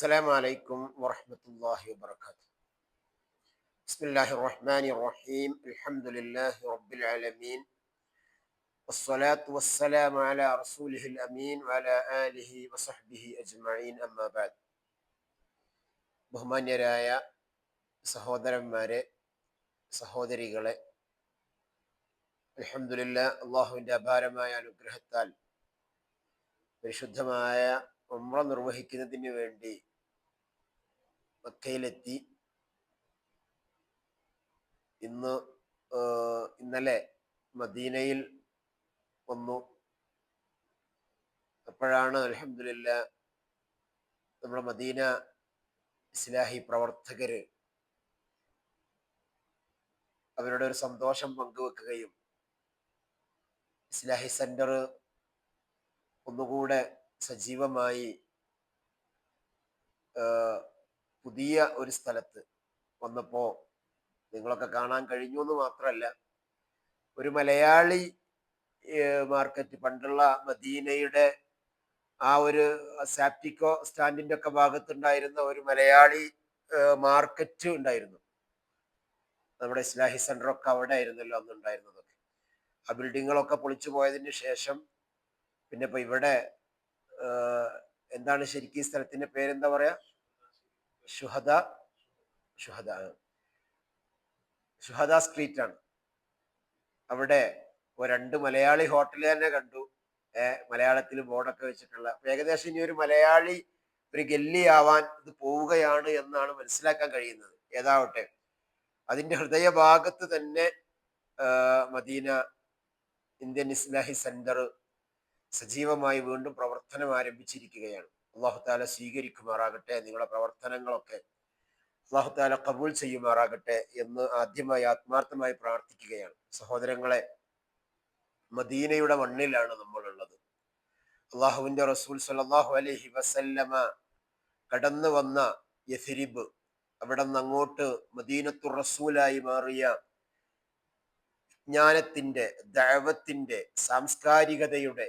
السلام عليكم ورحمة الله وبركاته بسم الله الرحمن الرحيم الحمد لله رب العالمين والصلاة والسلام على رسوله الأمين وعلى آله وصحبه أجمعين أما بعد ബഹുമാന്യരായ സഹോദരന്മാരെ സഹോദരികളെ അലഹമുല്ല അള്ളാഹുവിൻ്റെ അപാരമായ അനുഗ്രഹത്താൽ പരിശുദ്ധമായ ഉമ്ര നിർവഹിക്കുന്നതിന് വേണ്ടി മക്കയിലെത്തി ഇന്ന് ഇന്നലെ മദീനയിൽ വന്നു. അപ്പോഴാണ് അലഹമില്ല നമ്മുടെ മദീന ഇസ്ലാഹി പ്രവർത്തകര് അവരുടെ ഒരു സന്തോഷം പങ്കുവെക്കുകയും ഇസ്ലാഹി സെന്റർ ഒന്നുകൂടെ സജീവമായി പുതിയ ഒരു സ്ഥലത്ത് വന്നപ്പോൾ നിങ്ങളൊക്കെ കാണാൻ കഴിഞ്ഞു എന്ന് മാത്രമല്ല ഒരു മലയാളി മാർക്കറ്റ് പണ്ടുള്ള മദീനയുടെ ആ ഒരു സാപ്റ്റിക്കോ സ്റ്റാൻഡിന്റെ ഒക്കെ ഭാഗത്തുണ്ടായിരുന്ന ഒരു മലയാളി മാർക്കറ്റ് ഉണ്ടായിരുന്നു. നമ്മുടെ ഇസ്ലാഹി സെന്റർ ഒക്കെ അവിടെ ആയിരുന്നല്ലോ അന്ന് ആ ബിൽഡിങ്ങുകളൊക്കെ പൊളിച്ചു പോയതിന് ശേഷം പിന്നെ ഇപ്പൊ ഇവിടെ എന്താണ് ശരിക്കും ഈ സ്ഥലത്തിന്റെ പേരെന്താ പറയാ? ഷുഹദ ഷുഹദ. ഷുഹദ സ്ട്രീറ്റ് ആണ് അവിടെ രണ്ട് മലയാളി ഹോട്ടൽ തന്നെ കണ്ടു. മലയാളത്തിൽ ബോർഡൊക്കെ വെച്ചിട്ടുള്ള. ഏകദേശം ഇനി ഒരു മലയാളി ഒരു ഗല്ലിയാവാൻ ഇത് പോവുകയാണ് എന്നാണ് മനസ്സിലാക്കാൻ കഴിയുന്നത്. ഏതാവട്ടെ അതിന്റെ ഹൃദയഭാഗത്ത് തന്നെ മദീന ഇന്ത്യൻ ഇസ്ലാഹി സെന്റർ സജീവമായി വീണ്ടും പ്രവർത്തനം ആരംഭിച്ചിരിക്കുകയാണ്. അള്ളാഹു താല സ്വീകരിക്കുമാറാകട്ടെ നിങ്ങളുടെ പ്രവർത്തനങ്ങളൊക്കെ അള്ളാഹുത്താല കബൂൽ ചെയ്യുമാറാകട്ടെ എന്ന് ആദ്യമായി ആത്മാർത്ഥമായി പ്രാർത്ഥിക്കുകയാണ്. സഹോദരങ്ങളെ മദീനയുടെ മണ്ണിലാണ് നമ്മളുള്ളത്. അള്ളാഹുവിന്റെ റസൂൽ സലാഹു അലഹി വസല്ലമ കടന്നു വന്ന യഥിരിബ് അവിടെ നിന്ന് അങ്ങോട്ട് മദീനത്തു റസൂലായി മാറിയ ജ്ഞാനത്തിന്റെ ദൈവത്തിന്റെ സാംസ്കാരികതയുടെ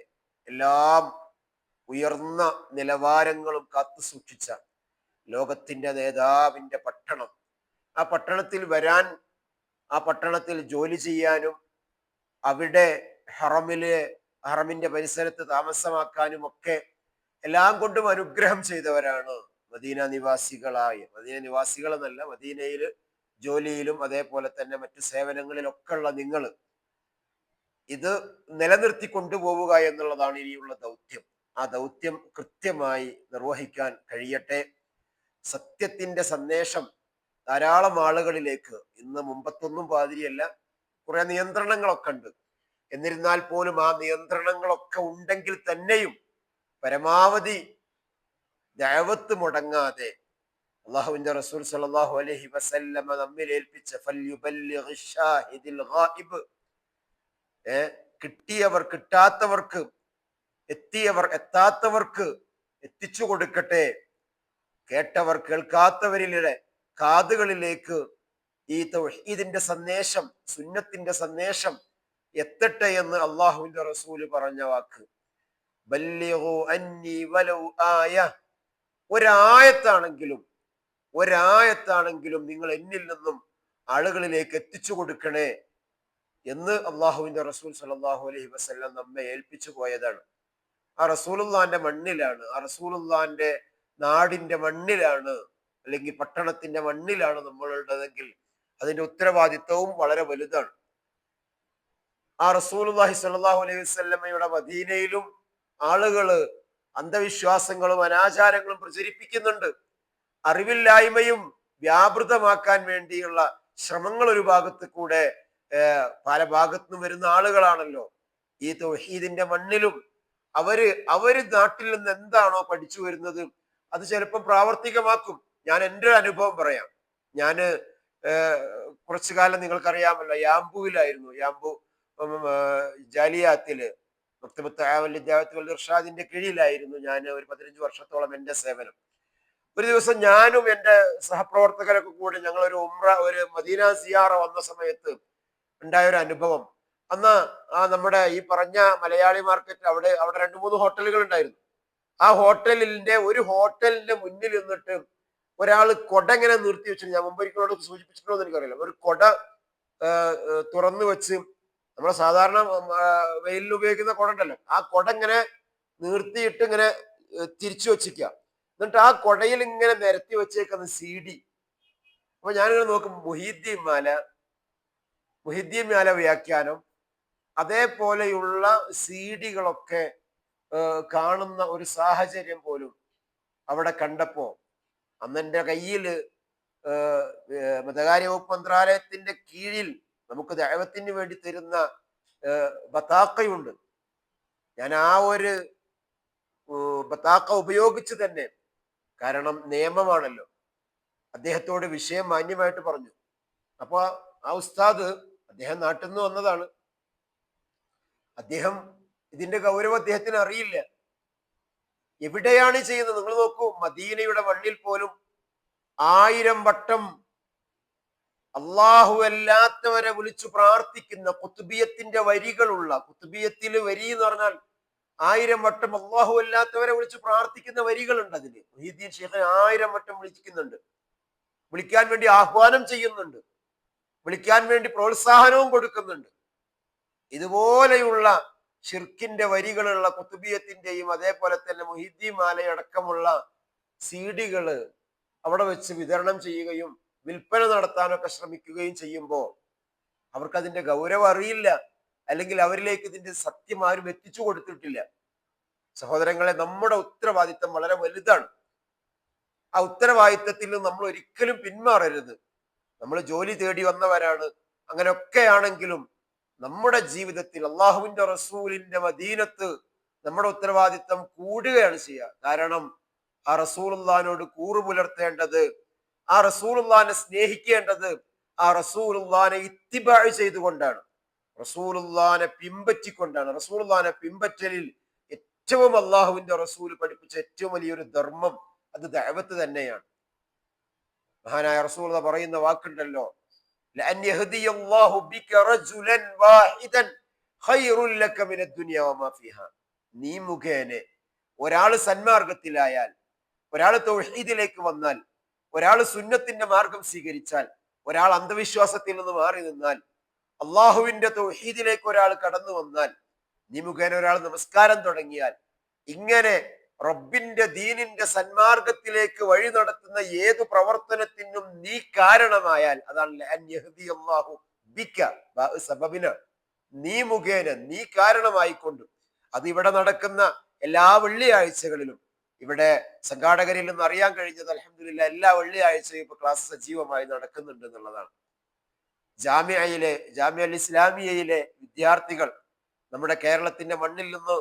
എല്ലാം ഉയർന്ന നിലവാരങ്ങളും കാത്തു സൂക്ഷിച്ച ലോകത്തിന്റെ നേതാവിന്റെ പട്ടണം. ആ പട്ടണത്തിൽ വരാൻ ആ പട്ടണത്തിൽ ജോലി ചെയ്യാനും അവിടെ ഹറമിലെ ഹറമിന്റെ പരിസരത്ത് താമസമാക്കാനും ഒക്കെ എല്ലാം കൊണ്ടും അനുഗ്രഹം ചെയ്തവരാണ് മദീന നിവാസികളായ. മദീന നിവാസികൾ എന്നല്ല മദീനയിൽ ജോലിയിലും അതേപോലെ തന്നെ മറ്റു സേവനങ്ങളിലൊക്കെ ഉള്ള നിങ്ങൾ ഇത് നിലനിർത്തി കൊണ്ടുപോവുക എന്നുള്ളതാണ് ഇനിയുള്ള ദൗത്യം. ആ ദൗത്യം കൃത്യമായി നിർവഹിക്കാൻ കഴിയട്ടെ. സത്യത്തിന്റെ സന്ദേശം ധാരാളം ആളുകളിലേക്ക് ഇന്ന് മുമ്പത്തൊന്നും പാതിരിയല്ല. കുറെ നിയന്ത്രണങ്ങളൊക്കെ ഉണ്ട്. എന്നിരുന്നാൽ പോലും ആ നിയന്ത്രണങ്ങളൊക്കെ ഉണ്ടെങ്കിൽ തന്നെയും പരമാവധി ദൈവത്ത് മുടങ്ങാതെ അള്ളാഹുവിന്റെ റസൂൽ സല്ലല്ലാഹു അലഹി വസല്ലമ നമ്മിൽ ഏൽപ്പിച്ച കിട്ടിയവർ കിട്ടാത്തവർക്ക് എത്തിയവർ എത്താത്തവർക്ക് എത്തിച്ചു കൊടുക്കട്ടെ. കേട്ടവർ കേൾക്കാത്തവരിലെ കാതുകളിലേക്ക് ഈ തൗഹീദിന്റെ സന്ദേശം സുന്നത്തിന്റെ സന്ദേശം എത്തട്ടെ എന്ന് അള്ളാഹുവിന്റെ റസൂൽ പറഞ്ഞ വാക്ക്. ആയ ഒരായത്താണെങ്കിലും ഒരായത്താണെങ്കിലും നിങ്ങൾ എന്നിൽ നിന്നും ആളുകളിലേക്ക് എത്തിച്ചു കൊടുക്കണേ എന്ന് അള്ളാഹുവിന്റെ റസൂൽ സലാഹു അലൈഹി വസ്ല്ലാം നമ്മെ ഏൽപ്പിച്ചു പോയതാണ്. ആ റസൂലുള്ളാന്റെ മണ്ണിലാണ് ആ റസൂലുള്ളാന്റെ നാടിന്റെ മണ്ണിലാണ് അല്ലെങ്കിൽ പട്ടണത്തിന്റെ മണ്ണിലാണ് നമ്മളുള്ളതെങ്കിൽ അതിന്റെ ഉത്തരവാദിത്വവും വളരെ വലുതാണ്. ആ റസൂലുള്ളാഹി സ്വല്ലല്ലാഹു അലൈഹി വസല്ലമയുടെ മദീനയിലും ആളുകൾ അന്ധവിശ്വാസങ്ങളും അനാചാരങ്ങളും പ്രചരിപ്പിക്കുന്നുണ്ട്. അറിവില്ലായ്മയും വ്യാപൃതമാക്കാൻ വേണ്ടിയുള്ള ശ്രമങ്ങൾ ഒരു ഭാഗത്ത് കൂടെ പല ഭാഗത്തു നിന്നും വരുന്ന ആളുകളാണല്ലോ. ഈ തൗഹീദിന്റെ മണ്ണിലും അവർ അവർ നാട്ടിൽ നിന്ന് എന്താണോ പഠിച്ചു വരുന്നത് അത് ചിലപ്പോൾ പ്രാവർത്തികമാക്കും. ഞാൻ എന്റെ ഒരു അനുഭവം പറയാം. ഏർ കുറച്ചു കാലം നിങ്ങൾക്കറിയാമല്ലോ ഉം, ഏർ ജാലിയാത്തിൽ ഇർഷാദിന്റെ കീഴിലായിരുന്നു ഞാൻ ഒരു പതിനഞ്ച് വർഷത്തോളം എന്റെ സേവനം. ഒരു ദിവസം ഞാനും എന്റെ സഹപ്രവർത്തകരൊക്കെ കൂടെ ഞങ്ങൾ ഒരു ഉമ്ര ഒരു മദീന സിയാറ വന്ന സമയത്ത് ഉണ്ടായ ഒരു അനുഭവം. അന്ന് നമ്മുടെ ഈ പറഞ്ഞ മലയാളി മാർക്കറ്റ് അവിടെ അവിടെ രണ്ട് മൂന്ന് ഹോട്ടലുകൾ ഉണ്ടായിരുന്നു. ആ ഹോട്ടലിന്റെ ഒരു ഹോട്ടലിന്റെ മുന്നിൽ നിന്നിട്ട് ഒരാൾ കൊട ഇങ്ങനെ നിർത്തി വെച്ചിട്ട് ഞാൻ മുമ്പ് ഒരിക്കലോട് സൂചിപ്പിച്ചിട്ടുണ്ടോ എന്ന് എനിക്കറിയില്ല. ഒരു കൊട തുറന്നു വെച്ച് നമ്മളെ സാധാരണ വെയിലിൽ ഉപയോഗിക്കുന്ന കൊട ഉണ്ടല്ലോ. ആ കൊട ഇങ്ങനെ നിർത്തിയിട്ട് ഇങ്ങനെ തിരിച്ചു വെച്ചിരിക്കുക എന്നിട്ട് ആ കൊടയിൽ ഇങ്ങനെ നിരത്തി വെച്ചേക്കുന്ന സി ഡി അപ്പൊ ഞാനിങ്ങനെ നോക്കും മുഹീദ്ദീൻ മാല മുഹിദ്ദീൻ മാല വ്യാഖ്യാനം അതേപോലെയുള്ള സീഡികളൊക്കെ കാണുന്ന ഒരു സാഹചര്യം പോലും അവിടെ കണ്ടപ്പോ അന്നെന്റെ കയ്യിൽ മതകാര്യ വകുപ്പ് മന്ത്രാലയത്തിന്റെ കീഴിൽ നമുക്ക് ദൈവത്തിന് വേണ്ടി തരുന്ന ബത്താക്കയുണ്ട്. ഞാൻ ആ ഒരു ബത്താക്ക ഉപയോഗിച്ച് തന്നെ കാരണം നിയമമാണല്ലോ. അദ്ദേഹത്തോട് വിഷയം മാന്യമായിട്ട് പറഞ്ഞു. അപ്പോൾ ആ ഉസ്താദ് അദ്ദേഹം നാട്ടിൽ നിന്ന് വന്നതാണ്. അദ്ദേഹം ഇതിന്റെ ഗൗരവം അദ്ദേഹത്തിന് അറിയില്ല. എവിടെയാണ് ചെയ്യുന്നത്? നിങ്ങൾ നോക്കൂ മദീനയുടെ മണ്ണിൽ പോലും ആയിരം വട്ടം അള്ളാഹു അല്ലാത്തവരെ വിളിച്ചു പ്രാർത്ഥിക്കുന്ന കുത്തുബിയത്തിന്റെ വരികളുള്ള കുത്തുബിയത്തിൽ വരി എന്ന് പറഞ്ഞാൽ ആയിരം വട്ടം അള്ളാഹു അല്ലാത്തവരെ വിളിച്ച് പ്രാർത്ഥിക്കുന്ന വരികളുണ്ട് അതിന് മുഹീദ്ദീൻ ഷെയ്ഖ് ആയിരം വട്ടം വിളിക്കുന്നുണ്ട് വിളിക്കാൻ വേണ്ടി ആഹ്വാനം ചെയ്യുന്നുണ്ട്. വിളിക്കാൻ വേണ്ടി പ്രോത്സാഹനവും കൊടുക്കുന്നുണ്ട്. ഇതുപോലെയുള്ള ഷിർക്കിന്റെ വരികളുള്ള കുത്തുബിയത്തിന്റെയും അതേപോലെ തന്നെ മുഹിദ്ദി മാലയടക്കമുള്ള സീഡികൾ അവിടെ വെച്ച് വിതരണം ചെയ്യുകയും വിൽപ്പന നടത്താനൊക്കെ ശ്രമിക്കുകയും ചെയ്യുമ്പോൾ അവർക്ക് അതിന്റെ ഗൗരവം അറിയില്ല. അല്ലെങ്കിൽ അവരിലേക്ക് ഇതിന്റെ സത്യം ആരും എത്തിച്ചു കൊടുത്തിട്ടില്ല. സഹോദരങ്ങളെ നമ്മുടെ ഉത്തരവാദിത്തം വളരെ വലുതാണ്. ആ ഉത്തരവാദിത്തത്തിൽ നിന്ന് നമ്മൾ ഒരിക്കലും പിന്മാറരുത്. നമ്മൾ ജോലി തേടി വന്നവരാണ്. അങ്ങനെയൊക്കെയാണെങ്കിലും നമ്മുടെ ജീവിതത്തിൽ അള്ളാഹുവിന്റെ റസൂലിന്റെ മദീനത്ത് നമ്മുടെ ഉത്തരവാദിത്തം കൂടുകയാണ് ചെയ്യുക. കാരണം ആ റസൂലുള്ളാനോട് കൂറു പുലർത്തേണ്ടത് ആ റസൂലുള്ളാനെ സ്നേഹിക്കേണ്ടത് ആ റസൂലുള്ളാനെ ഇത്തിബാഴ് ചെയ്തുകൊണ്ടാണ്. റസൂലുള്ളാനെ പിമ്പറ്റിക്കൊണ്ടാണ് റസൂലുള്ളാനെ പിമ്പറ്റലിൽ ഏറ്റവും അള്ളാഹുവിന്റെ റസൂൽ പഠിപ്പിച്ച ഏറ്റവും വലിയൊരു ധർമ്മം അത് ദൈവത്ത് തന്നെയാണ്. മഹാനായ റസൂൽ പറയുന്ന വാക്കുണ്ടല്ലോ لأن يهدي الله بك رجلا واحدا خير لك من الدنيا وما فيها നീ മുഖേന ഒരാൾ സന്മാർഗത്തിലായാൽ ഒരാൾ തൗഹീദിലേക്ക് വന്നാൽ ഒരാൾ സുന്നത്തിന്റെ മാർഗം സ്വീകരിച്ചാൽ ഒരാൾ അന്ധവിശ്വാസത്തിൽ നിന്ന് മാറി നിന്നാൽ അള്ളാഹുവിന്റെ തൗഹീദിലേക്ക് ഒരാൾ കടന്നു വന്നാൽ നീ മുഖേന ഒരാൾ നമസ്കാരം തുടങ്ങിയാൽ ഇങ്ങനെ റബ്ബിന്റെ ദീനിന്റെ സന്മാർഗത്തിലേക്ക് വഴി നടത്തുന്ന ഏതു പ്രവർത്തനത്തിനും നീ കാരണമായാൽ അതാണ് സബബിന. നീ മുഖേന നീ കാരണമായിക്കൊണ്ടും. അത് ഇവിടെ നടക്കുന്ന എല്ലാ വെള്ളിയാഴ്ചകളിലും. ഇവിടെ സംഘാടകരിൽ നിന്ന് അറിയാൻ കഴിഞ്ഞത് അലഹമില്ല എല്ലാ വെള്ളിയാഴ്ചയും ഇപ്പൊ ക്ലാസ് സജീവമായി നടക്കുന്നുണ്ട് എന്നുള്ളതാണ്. ജാമ്യയിലെ ജാമ്യ അൽ ഇസ്ലാമിയയിലെ വിദ്യാർത്ഥികൾ നമ്മുടെ കേരളത്തിന്റെ മണ്ണിൽ നിന്ന്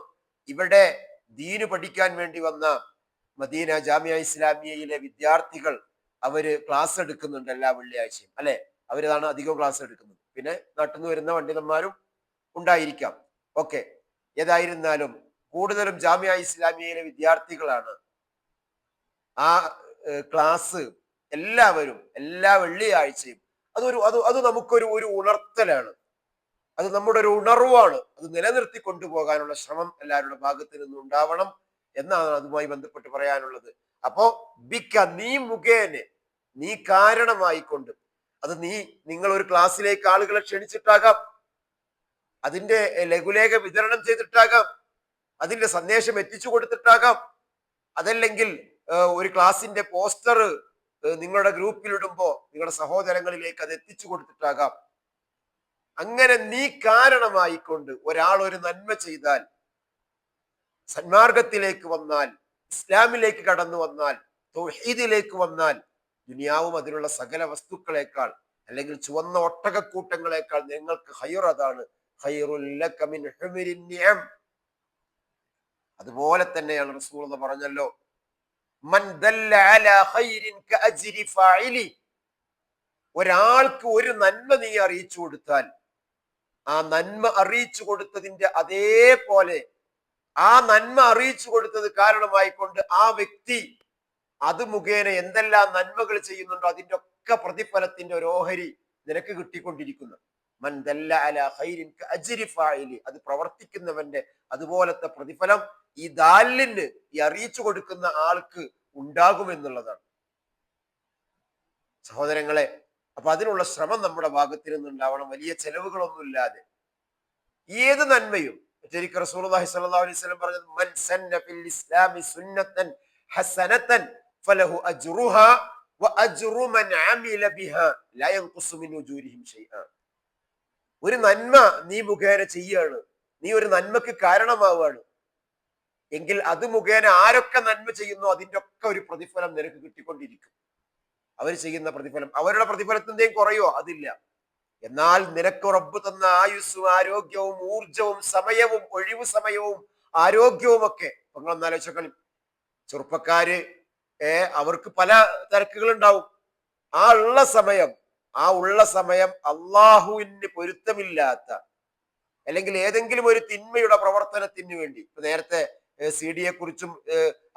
ഇവിടെ ദീന് പഠിക്കാൻ വേണ്ടി വന്ന മദീന ജാമ്യ ഇസ്ലാമിയയിലെ വിദ്യാർത്ഥികൾ അവർ ക്ലാസ് എടുക്കുന്നുണ്ട് എല്ലാ വെള്ളിയാഴ്ചയും അല്ലെ? അവരതാണ് അധികം ക്ലാസ് എടുക്കുന്നത്. പിന്നെ നാട്ടിൽ വരുന്ന പണ്ഡിതന്മാരും ഉണ്ടായിരിക്കാം. ഓക്കെ. ഏതായിരുന്നാലും കൂടുതലും ജാമ്യ ഇസ്ലാമിയയിലെ വിദ്യാർത്ഥികളാണ് ആ ക്ലാസ് എല്ലാവരും എല്ലാ വെള്ളിയാഴ്ചയും അതൊരു അത് അത് നമുക്കൊരു ഒരു ഉണർത്തലാണ്. അത് നമ്മുടെ ഒരു ഉണർവാണ്. അത് നിലനിർത്തി കൊണ്ടുപോകാനുള്ള ശ്രമം എല്ലാവരുടെ ഭാഗത്ത് നിന്നും ഉണ്ടാവണം എന്നാണ് അതുമായി ബന്ധപ്പെട്ട് പറയാനുള്ളത്. അപ്പോ ബിക്ക നീ മുഖേനെ നീ കാരണമായിക്കൊണ്ട് അത് നീ നിങ്ങൾ ഒരു ക്ലാസ്സിലേക്ക് ആളുകളെ ക്ഷണിച്ചിട്ടാകാം. അതിന്റെ ലഘുലേഖ വിതരണം ചെയ്തിട്ടാകാം. അതിന്റെ സന്ദേശം എത്തിച്ചു കൊടുത്തിട്ടാകാം. അതല്ലെങ്കിൽ ഒരു ക്ലാസിന്റെ പോസ്റ്റർ നിങ്ങളുടെ ഗ്രൂപ്പിൽ ഇടുമ്പോ നിങ്ങളുടെ സഹോദരങ്ങളിലേക്ക് അത് എത്തിച്ചു കൊടുത്തിട്ടാകാം. അങ്ങനെ നീ കാരണമായിക്കൊണ്ട് ഒരാൾ ഒരു നന്മ ചെയ്താൽ സന്മാർഗത്തിലേക്ക് വന്നാൽ ഇസ്ലാമിലേക്ക് കടന്നു വന്നാൽ തൗഹീദിലേക്ക് വന്നാൽ ദുനിയാവും അതിനുള്ള സകല വസ്തുക്കളേക്കാൾ അല്ലെങ്കിൽ ചുവന്ന ഒട്ടകക്കൂട്ടങ്ങളെക്കാൾ നിങ്ങൾക്ക് ഹൈർ അതാണ്. അതുപോലെ തന്നെയാണ് റസൂൾ എന്ന് പറഞ്ഞല്ലോ. ഒരാൾക്ക് ഒരു നന്മ നീ അറിയിച്ചു കൊടുത്താൽ ആ നന്മ അറിയിച്ചു കൊടുത്തതിന്റെ അതേപോലെ ആ നന്മ അറിയിച്ചു കൊടുത്തത് കാരണമായിക്കൊണ്ട് ആ വ്യക്തി അത് മുഖേന എന്തെല്ലാം നന്മകൾ ചെയ്യുന്നുണ്ടോ അതിന്റെ ഒക്കെ പ്രതിഫലത്തിന്റെ ഒരു ഓഹരി നിനക്ക് കിട്ടിക്കൊണ്ടിരിക്കുന്നു. അത് പ്രവർത്തിക്കുന്നവന്റെ അതുപോലത്തെ പ്രതിഫലം ഈ ദാലിന് ഈ അറിയിച്ചു കൊടുക്കുന്ന ആൾക്ക് ഉണ്ടാകുമെന്നുള്ളതാണ്. സഹോദരങ്ങളെ അപ്പൊ അതിനുള്ള ശ്രമം നമ്മുടെ ഭാഗത്തിൽ നിന്നുണ്ടാവണം. വലിയ ചെലവുകളൊന്നും ഇല്ലാതെ ഏത് നന്മയും ശരിക്കും അലൈഹി വസല്ലം മൻ സന്ന ഫിൽ ഇസ്ലാമി സുന്നത്തൻ ഹസനത്തൻ ഫലഹു അജ്റുഹാ വഅജ്റു മൻ അമില ബിഹാ മിൻ ഉജൂരിഹിം ഒരു നന്മ നീ മുഖേന ചെയ്യാണ്. നീ ഒരു നന്മക്ക് കാരണമാവാണ്. എങ്കിൽ അത് മുഖേന ആരൊക്കെ നന്മ ചെയ്യുന്നു അതിന്റെ ഒക്കെ ഒരു പ്രതിഫലം നിനക്ക് കിട്ടിക്കൊണ്ടിരിക്കും. അവർ ചെയ്യുന്ന പ്രതിഫലം. അവരുടെ പ്രതിഫലത്തിന്റെയും കുറയോ? അതില്ല. എന്നാൽ നിനക്ക് റബ്ബ് തന്ന ആയുസ്സും ആരോഗ്യവും ഊർജവും സമയവും ഒഴിവു സമയവും ആരോഗ്യവും ഒക്കെ. നിങ്ങൾ ചെറുപ്പക്കാര് ഏ അവർക്ക് പല തിരക്കുകൾ ഉണ്ടാവും ആ ഉള്ള സമയം ആ ഉള്ള സമയം അള്ളാഹുവിന് പൊരുത്തമില്ലാത്ത അല്ലെങ്കിൽ ഏതെങ്കിലും ഒരു തിന്മയുടെ പ്രവർത്തനത്തിന് വേണ്ടി. നേരത്തെ സി ഡിയെ കുറിച്ചും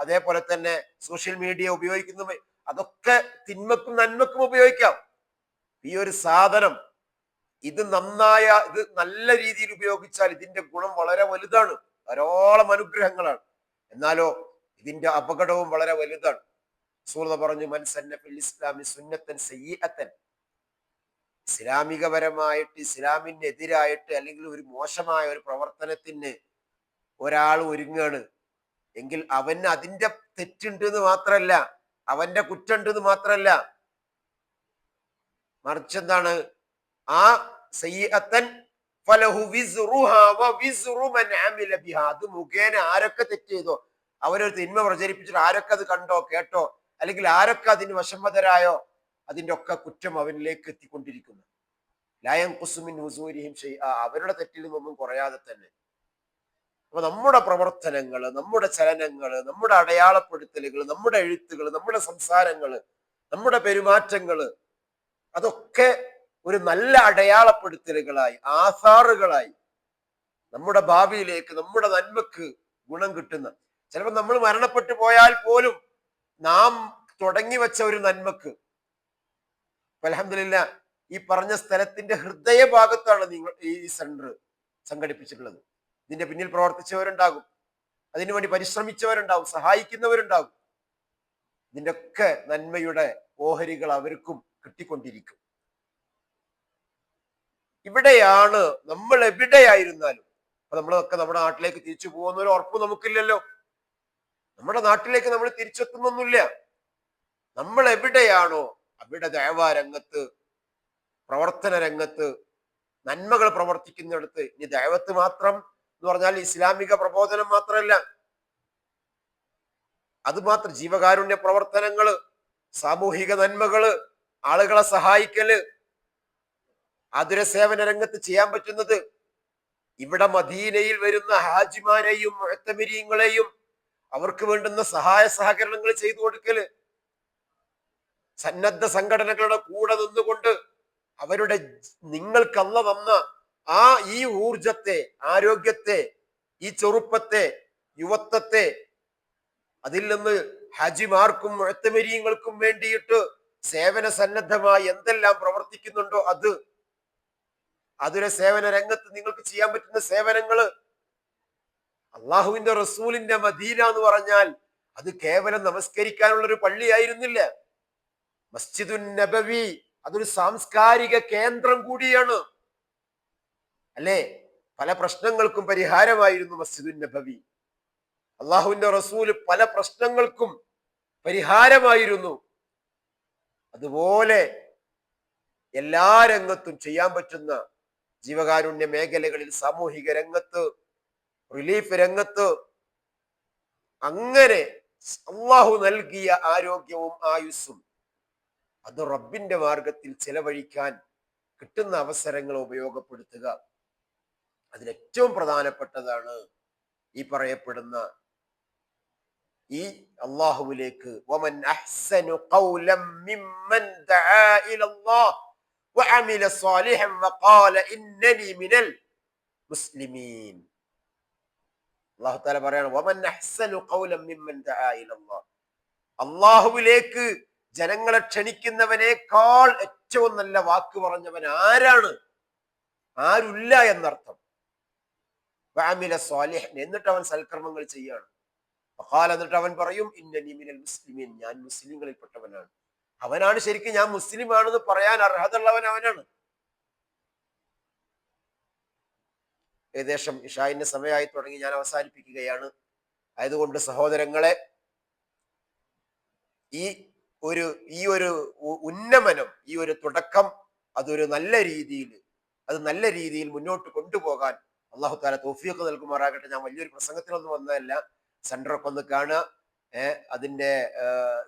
അതേപോലെ തന്നെ സോഷ്യൽ മീഡിയ ഉപയോഗിക്കുന്ന അതൊക്കെ തിന്മക്കും നന്മക്കും ഉപയോഗിക്കാം. ഈ ഒരു സാധനം ഇത് നന്നായ ഇത് നല്ല രീതിയിൽ ഉപയോഗിച്ചാൽ ഇതിന്റെ ഗുണം വളരെ വലുതാണ്. ധാരാളം അനുഗ്രഹങ്ങളാണ്. എന്നാലോ ഇതിന്റെ അപകടവും വളരെ വലുതാണ്. സൂറത പറഞ്ഞു മൻസന്ന ഫിൽ ഇസ്ലാമി സുന്നത്തൻ സയ്യിഅത്തൻ. ഇസ്ലാമികപരമായിട്ട് ഇസ്ലാമിനെതിരായിട്ട് അല്ലെങ്കിൽ ഒരു മോശമായ ഒരു പ്രവർത്തനത്തിന് ഒരാൾ ഒരുങ്ങാണ്. എങ്കിൽ അവന് അതിന്റെ തെറ്റുണ്ട് എന്ന് മാത്രല്ല അവന്റെ കുറ്റുണ്ട് എന്ന് മാത്രല്ല മറിച്ച് എന്താണ്? ആ സയ്യത്തൻ അത് മുഖേന ആരൊക്കെ തെറ്റ് ചെയ്തോ അവരൊരു തിന്മ പ്രചരിപ്പിച്ചിട്ട് ആരൊക്കെ അത് കണ്ടോ കേട്ടോ? അല്ലെങ്കിൽ ആരൊക്കെ അതിന് വശംവതരായോ? അതിന്റെ ഒക്കെ കുറ്റം അവനിലേക്ക് എത്തിക്കൊണ്ടിരിക്കുന്നു. ലായം കുസുമിൻ ഹുസൂരിഹിം ഷെയ്ആ അവരുടെ തെറ്റിൽ നിന്നൊന്നും കുറയാതെ തന്നെ. അപ്പൊ നമ്മുടെ പ്രവർത്തനങ്ങൾ നമ്മുടെ ചലനങ്ങൾ നമ്മുടെ അടയാളപ്പെടുത്തലുകൾ നമ്മുടെ എഴുത്തുകൾ നമ്മുടെ സംസാരങ്ങൾ നമ്മുടെ പെരുമാറ്റങ്ങൾ അതൊക്കെ ഒരു നല്ല അടയാളപ്പെടുത്തലുകളായി ആധാറുകളായി നമ്മുടെ ഭാവിയിലേക്ക് നമ്മുടെ നന്മക്ക് ഗുണം കിട്ടുന്ന. ചിലപ്പോൾ നമ്മൾ മരണപ്പെട്ടു പോയാൽ പോലും നാം തുടങ്ങി വെച്ച ഒരു നന്മക്ക്. അലഹമില്ല ഈ പറഞ്ഞ സ്ഥലത്തിന്റെ ഹൃദയഭാഗത്താണ് നിങ്ങൾ ഈ സെന്റർ സംഘടിപ്പിച്ചിട്ടുള്ളത്. ഇതിന്റെ പിന്നിൽ പ്രവർത്തിച്ചവരുണ്ടാകും. അതിനുവേണ്ടി പരിശ്രമിച്ചവരുണ്ടാവും സഹായിക്കുന്നവരുണ്ടാകും. ഇതിന്റെ ഒക്കെ നന്മയുടെ ഓഹരികൾ അവർക്കും കിട്ടിക്കൊണ്ടിരിക്കും. ഇവിടെയാണ് നമ്മൾ എവിടെയായിരുന്നാലും അപ്പൊ നമ്മളൊക്കെ നമ്മുടെ നാട്ടിലേക്ക് തിരിച്ചു പോകുന്ന ഒരു ഉറപ്പ് നമുക്കില്ലല്ലോ. നമ്മുടെ നാട്ടിലേക്ക് നമ്മൾ തിരിച്ചെത്തുന്നൊന്നുമില്ല. നമ്മൾ എവിടെയാണോ അവിടെ ദേവാരംഗത്ത് പ്രവർത്തന രംഗത്ത് നന്മകൾ പ്രവർത്തിക്കുന്നിടത്ത് ഇനി ദൈവത്ത് മാത്രം എന്ന് പറഞ്ഞാൽ ഇസ്ലാമിക പ്രബോധനം മാത്രമല്ല. അത് മാത്രം ജീവകാരുണ്യ പ്രവർത്തനങ്ങൾ സാമൂഹിക നന്മകൾ ആളുകളെ സഹായിക്കൽ ആതുര സേവന രംഗത്ത് ചെയ്യാൻ പറ്റുന്നത് ഇവിടെ മദീനയിൽ വരുന്ന ഹാജിമാരെയും മുഴത്തമിരിയങ്ങളെയും അവർക്ക് വേണ്ടുന്ന സഹായ സഹകരണങ്ങൾ ചെയ്തു കൊടുക്കൽ. സന്നദ്ധ സംഘടനകളുടെ കൂടെ നിന്നുകൊണ്ട് അവരുടെ നിങ്ങൾക്ക് അല്ല തന്ന ആ ഈ ഊർജത്തെ ആരോഗ്യത്തെ ഈ ചെറുപ്പത്തെ യുവത്വത്തെ അതിൽ നിന്ന് ഹജിമാർക്കും മുഴത്തമരിയങ്ങൾക്കും വേണ്ടിയിട്ട് സേവന സന്നദ്ധമായി എന്തെല്ലാം പ്രവർത്തിക്കുന്നുണ്ടോ അത് അതൊരു സേവന രംഗത്ത് നിങ്ങൾക്ക് ചെയ്യാൻ പറ്റുന്ന സേവനങ്ങൾ അള്ളാഹുവിന്റെ റസൂലിന്റെ മദീന എന്ന് പറഞ്ഞാൽ അത് കേവലം നമസ്കരിക്കാനുള്ള ഒരു പള്ളിയായിരുന്നില്ല. മസ്ജിദുൻ നബവി അതൊരു സാംസ്കാരിക കേന്ദ്രം കൂടിയാണ്. അല്ലേ? പല പ്രശ്നങ്ങൾക്കും പരിഹാരമായിരുന്നു മസ്ജിദുൻ നബവി. അള്ളാഹുവിന്റെ റസൂൽ പല പ്രശ്നങ്ങൾക്കും പരിഹാരമായിരുന്നു. അതുപോലെ എല്ലാ രംഗത്തും ചെയ്യാൻ പറ്റുന്ന ജീവകാരുണ്യ മേഖലകളിൽ സാമൂഹിക രംഗത്ത് റിലീഫ് രംഗത്ത് അങ്ങനെ അള്ളാഹു നൽകിയ ആരോഗ്യവും ആയുസ്സും അത് റബ്ബിന്റെ മാർഗത്തിൽ ചെലവഴിക്കാൻ കിട്ടുന്ന അവസരങ്ങൾ ഉപയോഗപ്പെടുത്തുക. അതിൽ ഏറ്റവും പ്രധാനപ്പെട്ടതാണ് ഈ പറയപ്പെടുന്ന ഈ അള്ളാഹുവിലേക്ക് പറയാണ് അള്ളാഹുവിലേക്ക് ജനങ്ങളെ ക്ഷണിക്കുന്നവനേക്കാൾ ഏറ്റവും നല്ല വാക്ക് പറഞ്ഞവൻ ആരാണ്? ആരുല്ല എന്നർത്ഥം. എന്നിട്ട് അവൻ സൽക്കർമ്മങ്ങൾ ചെയ്യാണ് എന്നിട്ട് അവൻ പറയും ഇന്നനി മിനൽ മുസ്ലിമീൻ ഞാൻ മുസ്ലിങ്ങളിൽപ്പെട്ടവനാണ്. അവനാണ് ശരിക്കും ഞാൻ മുസ്ലിം ആണെന്ന് പറയാൻ അർഹതയുള്ളവൻ അവനാണ്. ഏകദേശം ഇഷായിന്റെ സമയമായി തുടങ്ങി ഞാൻ അവസാനിപ്പിക്കുകയാണ്. ആയതുകൊണ്ട് സഹോദരങ്ങളെ ഈ ഒരു ഈ ഒരു ഉന്നമനം ഈ ഒരു തുടക്കം അതൊരു നല്ല രീതിയിൽ അത് നല്ല രീതിയിൽ മുന്നോട്ട് കൊണ്ടുപോകാൻ അള്ളാഹു താല തോഫിയൊക്കെ നൽകുമാറാകട്ടെ. ഞാൻ വലിയൊരു പ്രസംഗത്തിനൊന്നും വന്നതല്ല. സെന്ററൊക്കെ ഒന്ന് കാണുക. ഏഹ് അതിന്റെ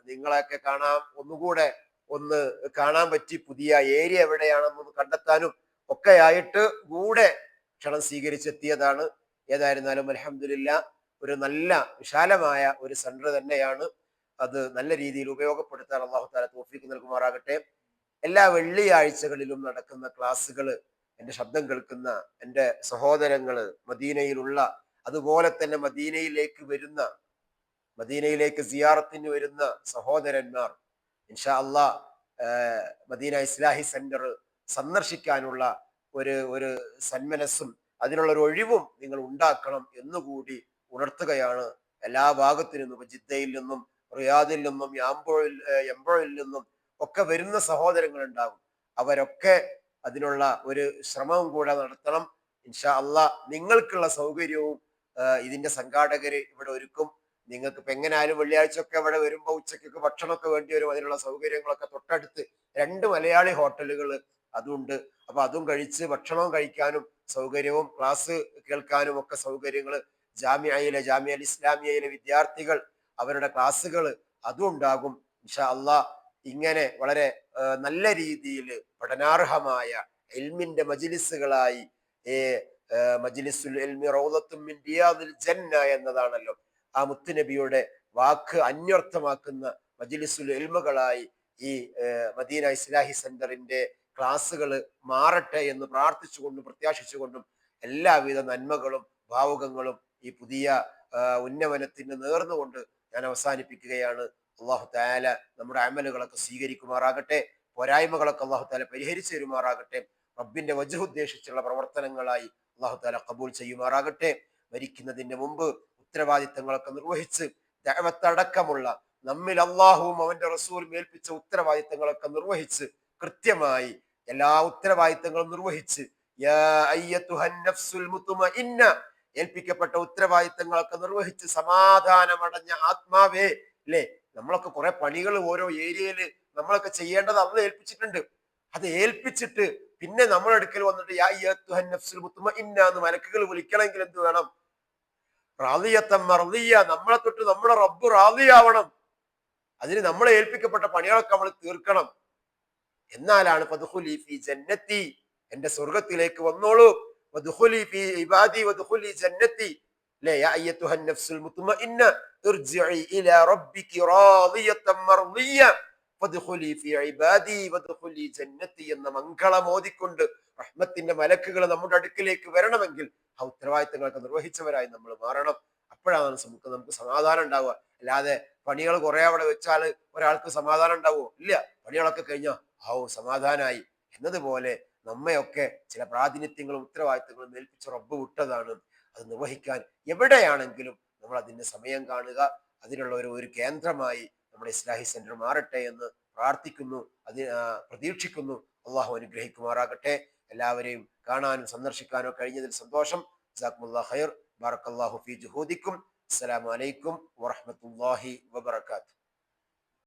നിങ്ങളെയൊക്കെ കാണാൻ ഒന്നുകൂടെ ഒന്ന് കാണാൻ പറ്റി പുതിയ ഏരിയ എവിടെയാണെന്നൊന്ന് കണ്ടെത്താനും ഒക്കെ ആയിട്ട് കൂടെ ക്ഷണം സ്വീകരിച്ചെത്തിയതാണ്. ഏതായിരുന്നാലും അലഹമില്ല ഒരു നല്ല വിശാലമായ ഒരു സെന്റർ തന്നെയാണ്. അത് നല്ല രീതിയിൽ ഉപയോഗപ്പെടുത്താൻ അള്ളാഹു താല തോഫിക്ക് നൽകുമാറാകട്ടെ. എല്ലാ വെള്ളിയാഴ്ചകളിലും നടക്കുന്ന ക്ലാസ്സുകൾ എന്റെ ശബ്ദം കേൾക്കുന്ന എന്റെ സഹോദരങ്ങൾ മദീനയിലുള്ള അതുപോലെ തന്നെ മദീനയിലേക്ക് വരുന്ന മദീനയിലേക്ക് സിയാറത്തിന് വരുന്ന സഹോദരന്മാർ ഇൻഷാ അള്ളാ മദീന ഇസ്ലാഹി സെന്റർ സന്ദർശിക്കാനുള്ള ഒരു ഒരു സന്മനസ്സും അതിനുള്ള ഒരു ഒഴിവും നിങ്ങൾ ഉണ്ടാക്കണം എന്നുകൂടി ഉണർത്തുകയാണ് എല്ലാ ഭാഗത്തു നിന്നും ജിദ്ദയിൽ നിന്നും റിയാദിൽ നിന്നും യാമ്പോയിൽ എംബോയിൽ നിന്നും ഒക്കെ വരുന്ന സഹോദരങ്ങൾ ഉണ്ടാകും അവരൊക്കെ അതിനുള്ള ഒരു ശ്രമവും കൂടെ നടത്തണം. ഇൻഷാ അല്ല നിങ്ങൾക്കുള്ള സൗകര്യവും ഇതിന്റെ സംഘാടകർ ഇവിടെ ഒരുക്കും. നിങ്ങൾക്ക് ഇപ്പൊ എങ്ങനെയായാലും വെള്ളിയാഴ്ച ഒക്കെ ഇവിടെ വരുമ്പോൾ ഉച്ചക്കൊക്കെ ഭക്ഷണമൊക്കെ വേണ്ടി വരും. അതിനുള്ള സൗകര്യങ്ങളൊക്കെ തൊട്ടടുത്ത് രണ്ട് മലയാളി ഹോട്ടലുകൾ അതുണ്ട്. അപ്പൊ അതും കഴിച്ച് ഭക്ഷണവും കഴിക്കാനും സൗകര്യവും ക്ലാസ് കേൾക്കാനും ഒക്കെ സൗകര്യങ്ങൾ ജാമ്യയിലെ ജാമ്യ ഇസ്ലാമിയയിലെ വിദ്യാർത്ഥികൾ അവരുടെ ക്ലാസ്സുകൾ അതും ഉണ്ടാകും. ഇൻഷാ അള്ളാ ഇങ്ങനെ വളരെ നല്ല രീതിയിൽ പഠനാർഹമായ എൽമിന്റെ മജിലിസുകളായി ഏ മജിലിസുൽ എൽമി റൗലത്തും ജന്ന എന്നതാണല്ലോ ആ മുത്തുനബിയുടെ വാക്ക് അന്വർത്ഥമാക്കുന്ന മജിലിസുൽ എൽമുകളായി ഈ മദീന ഇസ്ലാഹി സെന്ററിന്റെ ക്ലാസ്സുകൾ മാറട്ടെ എന്ന് പ്രാർത്ഥിച്ചുകൊണ്ടും പ്രത്യാശിച്ചുകൊണ്ടും എല്ലാവിധ നന്മകളും ഭാവുകങ്ങളും ഈ പുതിയ ഉന്നമനത്തിന് നേർന്നുകൊണ്ട് ഞാൻ അവസാനിപ്പിക്കുകയാണ്. അള്ളാഹു താല നമ്മുടെ അമലുകളൊക്കെ സ്വീകരിക്കുമാറാകട്ടെ പോരായ്മകളൊക്കെ അള്ളാഹു താല പരിഹരിച്ചു തരുമാറാകട്ടെ റബ്ബിന്റെ വജു ഉദ്ദേശിച്ചുള്ള പ്രവർത്തനങ്ങളായി അള്ളാഹു താല കബൂൾ ചെയ്യുമാറാകട്ടെ. മരിക്കുന്നതിന് മുമ്പ് ഉത്തരവാദിത്തങ്ങളൊക്കെ നിർവഹിച്ച് ദൈവത്തടക്കമുള്ള നമ്മിൽ അള്ളാഹുവും അവന്റെ റസൂലും ഏൽപ്പിച്ച ഉത്തരവാദിത്തങ്ങളൊക്കെ നിർവഹിച്ച് കൃത്യമായി എല്ലാ ഉത്തരവാദിത്തങ്ങളും നിർവഹിച്ച് ഏൽപ്പിക്കപ്പെട്ട ഉത്തരവാദിത്തങ്ങളൊക്കെ നിർവഹിച്ച് സമാധാനമടഞ്ഞ ആത്മാവേ അല്ലേ നമ്മളൊക്കെ കുറെ പണികൾ ഓരോ ഏരിയയിൽ നമ്മളൊക്കെ ചെയ്യേണ്ടത് അന്ന് ഏൽപ്പിച്ചിട്ടുണ്ട്. അത് ഏൽപ്പിച്ചിട്ട് പിന്നെ നമ്മുടെ അടുക്കൽ വന്നിട്ട് യാ നഫ്സുൽ മുത്മഇന്ന എന്ന് മലക്കുകൾ വിളിക്കണമെങ്കിൽ എന്ത് വേണം? റാദിയത്തം മർദിയ നമ്മളെ തൊട്ട് നമ്മുടെ റബ്ബ് റാദിയാവണം. അതിന് നമ്മളെ ഏൽപ്പിക്കപ്പെട്ട പണികളൊക്കെ നമ്മൾ തീർക്കണം. എന്നാലാണ് ഫി ജന്നത്തി എന്റെ സ്വർഗത്തിലേക്ക് വന്നോളൂ. ജന്നത്തി എന്ന മംഗളം റഹ്മത്തിന്റെ മലക്കുകൾ നമ്മുടെ അടുക്കിലേക്ക് വരണമെങ്കിൽ ആ ഉത്തരവാദിത്തങ്ങളൊക്കെ നിർവഹിച്ചവരായി നമ്മൾ മാറണം. അപ്പോഴാണ് നമുക്ക് നമുക്ക് സമാധാനം ഉണ്ടാവുക. അല്ലാതെ പണികൾ കുറെ അവിടെ വെച്ചാൽ ഒരാൾക്ക് സമാധാനം ഉണ്ടാവുമോ ഇല്ല. പണികളൊക്കെ കഴിഞ്ഞാൽ ഓ സമാധാനായി. എന്നതുപോലെ നമ്മയൊക്കെ ചില പ്രാതിനിധ്യങ്ങളും ഉത്തരവാദിത്തങ്ങളും ഏൽപ്പിച്ച റബ്ബ് വിട്ടതാണ്. അത് നിർവഹിക്കാൻ എവിടെയാണെങ്കിലും നമ്മൾ അതിന് സമയം കാണുക. അതിനുള്ള ഒരു ഒരു കേന്ദ്രമായി നമ്മുടെ ഇസ്ലാഹി സെന്റർ മാറട്ടെ എന്ന് പ്രാർത്ഥിക്കുന്നു. അതി പ്രതീക്ഷിക്കുന്നു. അള്ളാഹു അനുഗ്രഹിക്കുമാറാകട്ടെ. എല്ലാവരെയും കാണാനും സന്ദർശിക്കാനോ കഴിഞ്ഞതിൽ സന്തോഷം. ജസാക്കുമുല്ലാ ഖൈർ. ബാറക്കല്ലാഹു ഫീ ജുഹൂദിക്കും. അസ്സലാമു അലൈക്കും വറഹ്മത്തുള്ളാഹി വബറകാതുഹു.